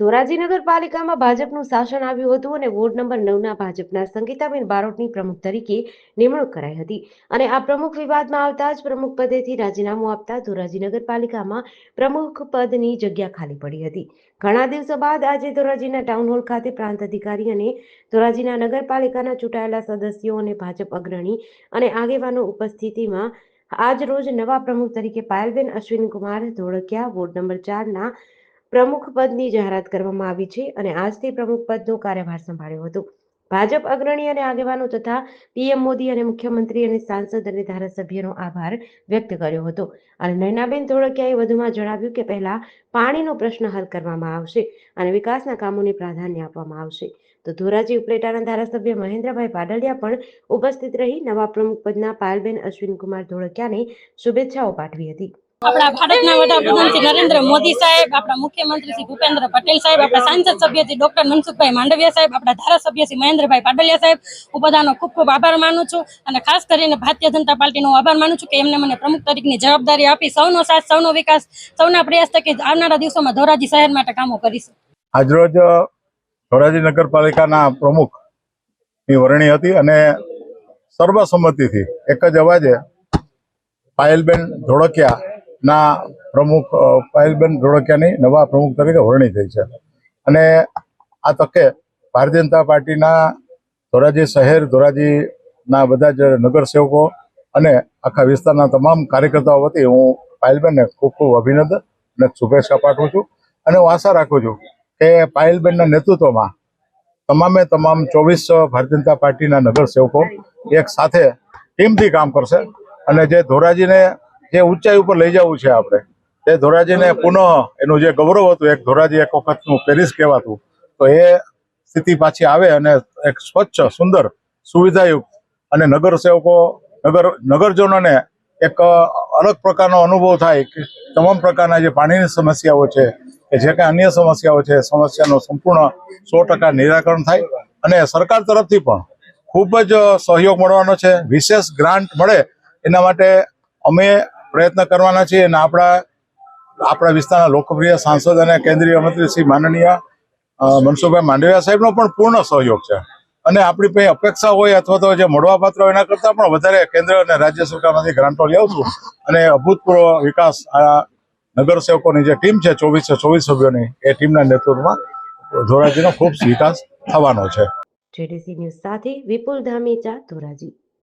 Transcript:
ધોરાજી નગરપાલિકામાં ભાજપનું શાસન આવ્યું હતું અને વોર્ડ નંબર નવના ભાજપના સંગીતાબેન બારોટની પ્રમુખ તરીકે નિમણૂક કરાઈ હતી. અને આ પ્રમુખ વિવાદમાં આવતા જ પ્રમુખ પદેથી રાજીનામું આપતા ધોરાજી નગરપાલિકામાં પ્રમુખ પદની જગ્યા ખાલી પડી હતી. ઘણા દિવસો બાદ આજે ધોરાજીના ટાઉન હોલ ખાતે પ્રાંત અધિકારી અને ધોરાજીના નગરપાલિકાના ચૂંટાયેલા સદસ્યો અને ભાજપ અગ્રણી અને આગેવાનો ઉપસ્થિતિમાં આજ રોજ નવા પ્રમુખ તરીકે પાયલબેન અશ્વિનકુમાર ધોળકિયા વોર્ડ નંબર ચારના પ્રમુખ પદની જાહેરાત કરવામાં આવી છે અને આજથી પ્રમુખ પદનો કાર્યભાર સંભાળ્યો હતો. ભાજપ અગ્રણી અને આગેવાનો તથા પીએમ મોદી અને મુખ્યમંત્રી અને સાંસદ અને ધારાસભ્યનો આભાર વ્યક્ત કર્યો હતો. અને નયનાબેન ધોળકિયાએ વધુમાં જણાવ્યું કે પહેલા પાણીનો પ્રશ્ન હલ કરવામાં આવશે અને વિકાસના કામોને પ્રાધાન્ય આપવામાં આવશે. તો ધોરાજી ઉપલેટાના ધારાસભ્ય મહેન્દ્રભાઈ પાડલિયા પણ ઉપસ્થિત રહી નવા પ્રમુખ પદના પાયલબેન અશ્વિનકુમાર ધોળકિયાને શુભેચ્છાઓ પાઠવી હતી. આપણા ભારતના વડાપ્રધાન શ્રી નરેન્દ્ર મોદી સાહેબ, આપણા મુખ્યમંત્રી શ્રી ભૂપેન્દ્ર પટેલ સાહેબ, આપણા સાંસદ સભ્ય ડોક્ટર મનસુખભાઈ માંડવિયા સાહેબ, આપણા ધારાસભ્ય શ્રી મહેન્દ્રભાઈ પાડલિયા સાહેબ, હું બધાનો ખૂબ ખૂબ આભાર માનું છું અને ખાસ કરીને ભારતીય જનતા પાર્ટીનો આભાર માનું છું કે એમને મને પ્રમુખ તરીકેની જવાબદારી આપી સૌનો સાથ, સૌનો વિકાસ, સૌના પ્રયાસ થકી આવનારા દિવસોમાં ધોરાજી શહેર માટે કામો કરીશું. આજરોજ ધોરાજી નગરપાલિકાના પ્રમુખની વરણી હતી અને સર્વસંમતિથી એક જ અવાજે પાયલબેન ધોળકિયા ના પ્રમુખ પાયલબેન ધોળકિયાની નવા પ્રમુખ તરીકે વરણી થઈ છે. અને આ તકે ભારતીય જનતા પાર્ટીના ધોરાજી શહેર, ધોરાજીના બધા જ નગરસેવકો અને આખા વિસ્તારના તમામ કાર્યકર્તાઓ વતી હું પાયલબેનને ખૂબ ખૂબ અભિનંદન અને શુભેચ્છા પાઠવું છું. અને હું આશા રાખું છું કે પાયલબેનના નેતૃત્વમાં તમામે તમામ ચોવીસ ભારતીય જનતા પાર્ટીના નગરસેવકો એક સાથે ટીમથી કામ કરશે. અને જે ધોરાજીને જે ઊંચાઈ ઉપર લઈ જવું છે આપણે, તે ધોરાજીને પુનઃ એનું જે ગૌરવ હતું, એક ધોરાજી એક વખતનું પેરિસ કહેવાતું, તો એ સ્થિતિ પાછી આવે અને એક સ્વચ્છ, સુંદર, સુવિધાયુક્ત અને નગરસેવકો નગર, નગરજનોને એક અલગ પ્રકારનો અનુભવ થાય કે તમામ પ્રકારના જે પાણીની સમસ્યાઓ છે, કે જે કાંઈ અન્ય સમસ્યાઓ છે સમસ્યાનું સંપૂર્ણ સો ટકા નિરાકરણ થાય અને સરકાર તરફથી પણ ખૂબ જ સહયોગ મળવાનો છે, વિશેષ ગ્રાન્ટ મળે એના માટે અમે પ્રયત્ન કરવાના છીએ અને આપણા આપણા વિસ્તારના લોકપ્રિય સાંસદ અને કેન્દ્રીય મંત્રી શ્રી માનનીય મનસુખભાઈ માંડવિયા સાહેબનો પણ પૂર્ણ સહયોગ છે. અને આપણી પાસે અપેક્ષા હોય અથવા તો જે મળવાપાત્ર હોય એના કરતાં પણ વધારે કેન્દ્ર અને રાજ્ય સરકારમાંથી ગ્રાન્ટો લેવશું અને અભૂતપૂર્વ વિકાસ આ નગરસેવકોની જે ટીમ છે ચોવીસે, ચોવીસ સભ્યોની, એ ટીમના નેતૃત્વમાં ધોરાજીનો ખૂબ વિકાસ થવાનો છે. જેડીસી ન્યૂઝ સાથે વિપુલ ધામીચા ધોરાજી.